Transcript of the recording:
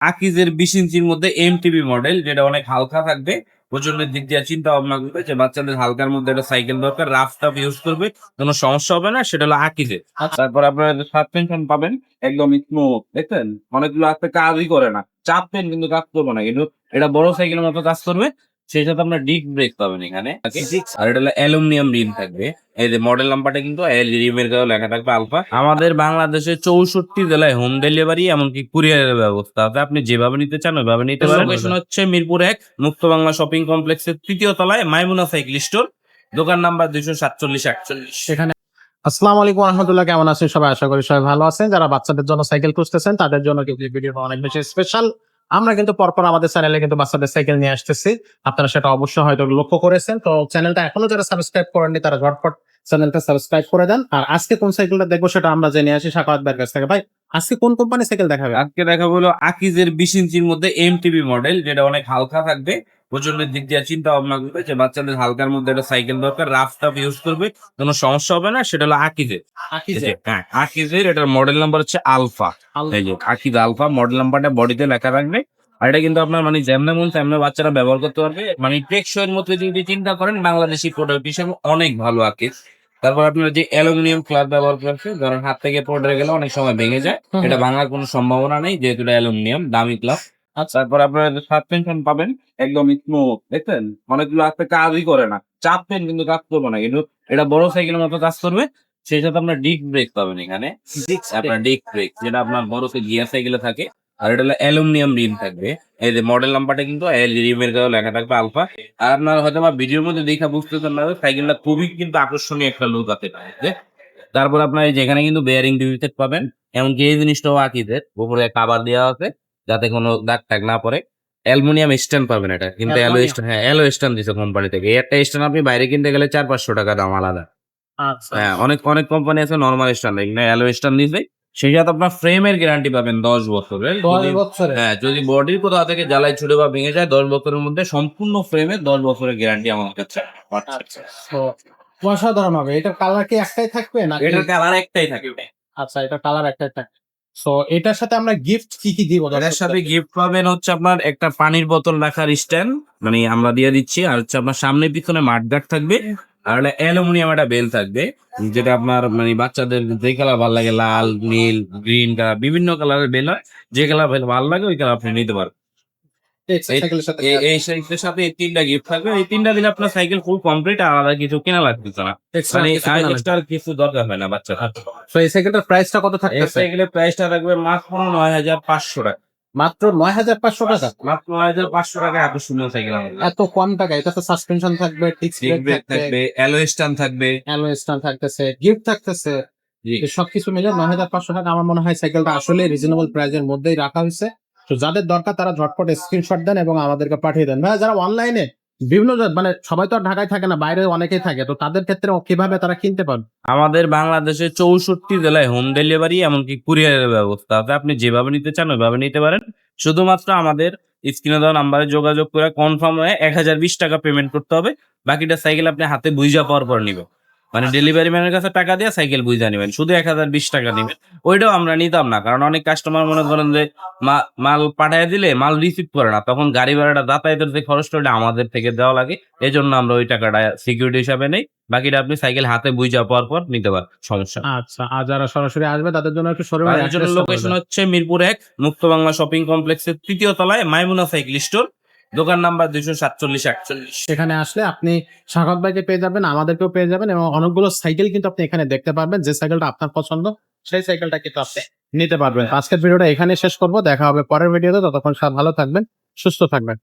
আকিজের বিশ ইঞ্চির মধ্যে এমটিবি মডেল যেটা অনেক হালকা থাকবে। ওজনের দিক দিয়ে চিন্তা ভাবনা করবে যে বাচ্চাদের হালকার মধ্যে একটা সাইকেল দরকার রাফ টাফ ইউজ করবে কোনো সমস্যা হবে না সেটা হলো আকিজে তারপর আপনারা সাসপেনশন পাবেন একদম স্মুথ দেখছেন? অনেকগুলো আস্তে কাজই করে না। চাপবেন কিন্তু কাজ করবে না কিন্তু এটা বড় সাইকেলের মতো কাজ করবে। সেই সাথে আপনার ডিস্ক ব্রেক পাবেন এখানে। আর এটা হলো অ্যালুমিনিয়াম রিম থাকবে। এই যে মডেল নাম্বারটা কিন্তু রিমের গায়ে লেখা থাকবে আলফা আমাদের বাংলাদেশে চৌষট্টি জেলায় হোম ডেলিভারি এমনকি কুরিয়ারের ব্যবস্থা আছে। আপনি যেভাবে নিতে চান ওইভাবে নিতে পারেন। লোকেশন হচ্ছে মিরপুর এক মুক্ত বাংলা শপিং কমপ্লেক্সের তৃতীয় তলায় মাইমুনা সাইকেল স্টোর দোকান নাম্বার দুইশো সাতচল্লিশ আটচল্লিশ সেখানে আসসালামু আলাইকুম রহমতুল্লাহ কেমন আছেন সবাই? আশা করি সবাই ভালো আছেন। যারা বাচ্চাদের জন্য সাইকেল খুঁজতেছেন তাদের জন্য কিন্তু ভিডিওটা অনেক বেশি স্পেশাল আমরা কিন্তু পরপর আমাদের চ্যানেলে কিন্তু বাচ্চাদের সাইকেল নিয়ে আসতেছি। আপনারা সেটা অবশ্যই হয়তো লক্ষ্য করেছেন। তো চ্যানেলটা এখনও যারা সাবস্ক্রাইব করেননি, তারা ঝটপট চ্যানেলটা সাবস্ক্রাইব করে দেন। আর আজকে কোন সাইকেলটা দেখব সেটা আমরা জেনে আসি সাকাত ব্যাগ থেকে। ভাই, আজকে কোন কোম্পানি সাইকেল দেখাবে? আজকে দেখা হলো আকিজের বিশ ইঞ্চির মধ্যে এমটিবি মডেল যেটা অনেক হালকা থাকবে। ওজনের দিক দিয়ে চিন্তা ভাবনা করবে যে বাচ্চাদের হালকার মধ্যে একটা সাইকেল দরকার রাফ টাফ ইউজ করবে কোনো সমস্যা হবে না সেটা হলো আকিজের আকিজে? হ্যাঁ আকিজের এটার মডেল নাম্বার হচ্ছে আলফা। এই যে আকিজ আলফা মডেল নাম্বারটা বডিতে লেখা থাকবে। আর এটা কিন্তু আপনার মানে যেমন মন তেমন বাচ্চারা ব্যবহার করতে পারবে। মানে টেকসইয়ের মধ্যে যদি চিন্তা করেন বাংলাদেশি প্রোডাক্ট হিসেবে অনেক ভালো আকিজ। তারপর আপনার যে অ্যালুমিনিয়াম ক্লাব ব্যবহার করছে ধরেন হাত থেকে পড়ে গেলে অনেক সময় ভেঙে যায়। এটা ভাঙার কোনো সম্ভাবনা নেই যেহেতু এটা অ্যালুমিনিয়াম দামি ক্লাব আচ্ছা। তারপর আপনার সাসপেনশন পাবেন একদম স্মুথ দেখছেন? অনেকগুলো আজকে কাজই করে না। চাপবেন কিন্তু কাজ করবে না কিন্তু এটা বড় সাইকেলের মতো কাজ করবে সেই সাথে আপনার ডিস্ক ব্রেক পাবেন এখানে। আপনার ডিস্ক ব্রেক যেটা আপনার বড় গিয়ার সাইকেলে থাকে। আর এটা হলো অ্যালুমিনিয়াম রিম থাকবে। এই যে মডেল নাম্বারটা কিন্তু রিমের গায়ে লেখা থাকবে আলফা আর আপনার হয়তো বা ভিডিওর মধ্যে দেখা বুঝতেছেন না সাইকেলটা খুবই কিন্তু আকর্ষণীয় একটা লুক আছে তারপর আপনার এই যেখানে কিন্তু বেয়ারিং ডিভিটেড পাবেন। এমনকি এই জিনিসটাও আকিদের উপরে কাবার দেওয়া আছে। যাতে কোনো দাগ টাগ না পড়ে। অ্যালুমিনিয়াম স্ট্যান্ড পাবেন এটা। কিন্তু অ্যালো স্ট্যান্ড হ্যাঁ অ্যালো স্ট্যান্ড দিচ্ছে কোম্পানি থেকে। এই একটা স্ট্যান্ড আপনি বাইরে কিনতে গেলে চার পাঁচশো টাকা দাম আলাদা। আচ্ছা হ্যাঁ অনেক অনেক কোম্পানি আছে নর্মাল স্ট্যান্ড। এখানে অ্যালো স্ট্যান্ড দিছে সেই সাথে আপনার ফ্রেমের গ্যারান্টি পাবেন দশ বছরের। বছরে হ্যাঁ যদি বডির কোথাও থেকে জ্বালায় ছুটে বা ভেঙে যায় দশ বছরের মধ্যে সম্পূর্ণ ফ্রেমে দশ বছরের গ্যারান্টি আমার কাছে আচ্ছা অসাধারণ হবে। এটার কালার কি একটাই থাকবে না এটার কালার একটাই থাকবে। আচ্ছা এটা কালার একটাই থাকবে। সো এটার সাথে আমরা গিফট কি কি দিব এটার সাথে গিফট পাবেন হচ্ছে আপনার একটা পানির বোতল রাখার স্ট্যান্ড মানে আমরা দিয়ে দিচ্ছি আর হচ্ছে আপনার সামনে পিছনে মাঠগাট থাকবে আর অ্যালুমিনিয়াম একটা বেল থাকবে যেটা আপনার মানে বাচ্চাদের যে কালার ভালো লাগে লাল নীল গ্রিন কালার বিভিন্ন কালারের বেল হয় যে কালার ভালো লাগে ওই কালার আপনি নিতে পারবেন। সাইকেলের সাথে এই এই সাইকেলের সাথে এই তিনটা গিফট থাকবে। এই তিনটা দিলে আপনার সাইকেল ফুল কমপ্লিট আর আলাদা কিছু কেনা লাগতেছে না। মানে কিছু কেনা লাগবে। এক্সট্রা কিছু দরকার হয় না বাচ্চা তো এই সাইকেলটার প্রাইসটা কত এই সাইকেলের প্রাইসটা থাকবে মাত্র নয় হাজার পাঁচশো টাকা। মাত্র নয় হাজার পাঁচশো টাকা? মাত্র নয় হাজার পাঁচশো টাকা এত সুন্দর সাইকেল এত কম টাকা? এটাতে সাসপেনশন থাকবে ব্রেক থাকবে থাকবে থাকতেছে গিফট থাকতেছে। সবকিছু মিলে নয় হাজার পাঁচশো টাকা আমার মনে হয় সাইকেলটা আসলে রিজনেবল প্রাইসের মধ্যেই রাখা হয়েছে। তো যাদের দরকার তারা ঝটপট স্ক্রিনশট দেন এবং আমাদেরকে পাঠিয়ে দেন। ভাই যারা অনলাইনে বিভিন্ন মানে সবাই তো আর ঢাকায় থাকে না বাইরে অনেকেই থাকে, তো তাদের ক্ষেত্রে কীভাবে তারা কিনতে পারবে? আমাদের বাংলাদেশে চৌষট্টি জেলায় হোম ডেলিভারি এমনকি কুরিয়ারের ব্যবস্থা আছে। আপনি যেভাবে নিতে চান ওইভাবে নিতে পারেন। শুধুমাত্র আমাদের স্ক্রিনে দেওয়া নাম্বারে যোগাযোগ করে কনফার্ম হয়ে এক হাজার বিশ টাকা পেমেন্ট করতে হবে। বাকিটা সাইকেল আপনি হাতে বুঝা পাওয়ার পর নিবে মানে ডেলিভারি ম্যানের কাছে টাকা দিয়ে সাইকেল বুঝা নেবেন। শুধু এক হাজার বিশ টাকা নেবেন ওইটাও আমরা নিতাম না। কারণ অনেক কাস্টমার মনে করেন যে মাল পাঠায় দিলে মাল রিসিভ করে না। তখন গাড়ি ভাড়াটা যাতায়াতের যে খরচটা ওটা আমাদের থেকে দেওয়া লাগে। এই জন্য আমরা ওই টাকাটা সিকিউরিটি হিসাবে নেই। বাকিটা আপনি সাইকেল হাতে বুঝা পাওয়ার পর নিতে পারেন সমস্যা আচ্ছা আর যারা সরাসরি আসবে তাদের জন্য একটু শোরুমের লোকেশন হচ্ছে মিরপুর এক মুক্ত বাংলা শপিং কমপ্লেক্সের তৃতীয় তলায় মাইমুনা সাইকেল স্টোর দোকান নাম্বার দুইশো সাতচল্লিশ একচল্লিশ সেখানে আসলে আপনি সাগত ভাইকে পেয়ে যাবেন, আমাদেরকেও পেয়ে যাবেন এবং অনেকগুলো সাইকেল কিন্তু আপনি এখানে দেখতে পারবেন, যে সাইকেলটা আপনার পছন্দ, সেই সাইকেলটা কিন্তু আপনি নিতে পারবেন। আজকের ভিডিওটা এখানে শেষ করব, দেখা হবে পরের ভিডিওতে, ততক্ষণ ভালো থাকবেন, সুস্থ থাকবেন।